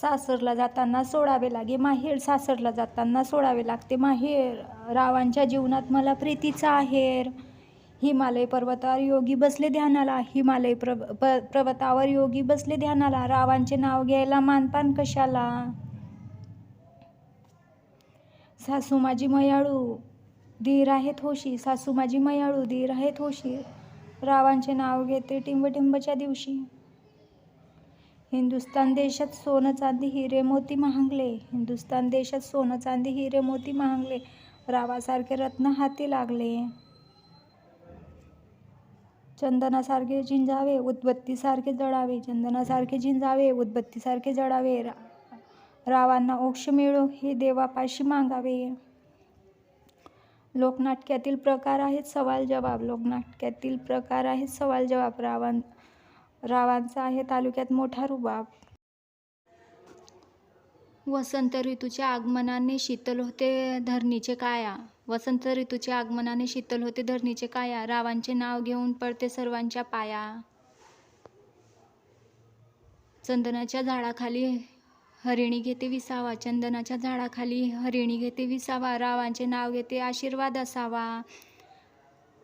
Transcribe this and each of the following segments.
सासरला जाताना सोडावे लागे माहेर सासरला जाताना सोडावे लागते. माहेर रावांच्या जीवनात मला प्रीतीचा आहेर. हिमालय पर्वतावर योगी बसले ध्यानाला हिमालय प्र प पर्वतावर योगी बसले ध्यानाला. रावांचे नाव घ्यायला मानपान कशाला? सासू माझी मयाळू धीर आहेत होशी. सासू माझी मयाळू धीर आहेत होशी. रावांचे नाव घेते टिंबटिंबच्या दिवशी. हिंदुस्तान देशात सोनं चांदी हिरे मोती महागले. हिंदुस्तान देशात सोनं चांदी हिरे मोती महागले. रावासारखे रत्न हाती लागले. चंदनासारखे झिंजावे उदबत्तीसारखे जळावे. चंदनासारखे झिंजावे उदबत्तीसारखे जळावे. रा रावांना ओक्ष मिळो हे देवापाशी मागावे. लोकनाटक्यातील प्रकार आहेत सवाल जवाब लोकनाटक्यातील प्रकार आहेत सवाल जवाब रावां रावांचा आहे तालुक्यात मोठा रुबाब. वसंत ऋतूच्या आगमनाने शीतल होते धरणीचे काया. वसंत ऋतूच्या आगमनाने शीतल होते धरणीचे काया. रावांचे नाव घेऊन पडते सर्वांच्या पाया. चंदनाच्या झाडाखाली हरिणी घेते विसावा. चंदनाच्या झाडाखाली हरिणी घेते विसावा. रावांचे नाव घेते आशीर्वाद असावा.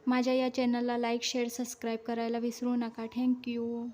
माझ्या या चॅनलला लाईक शेअर सबस्क्राईब करायला विसरू नका. थँक्यू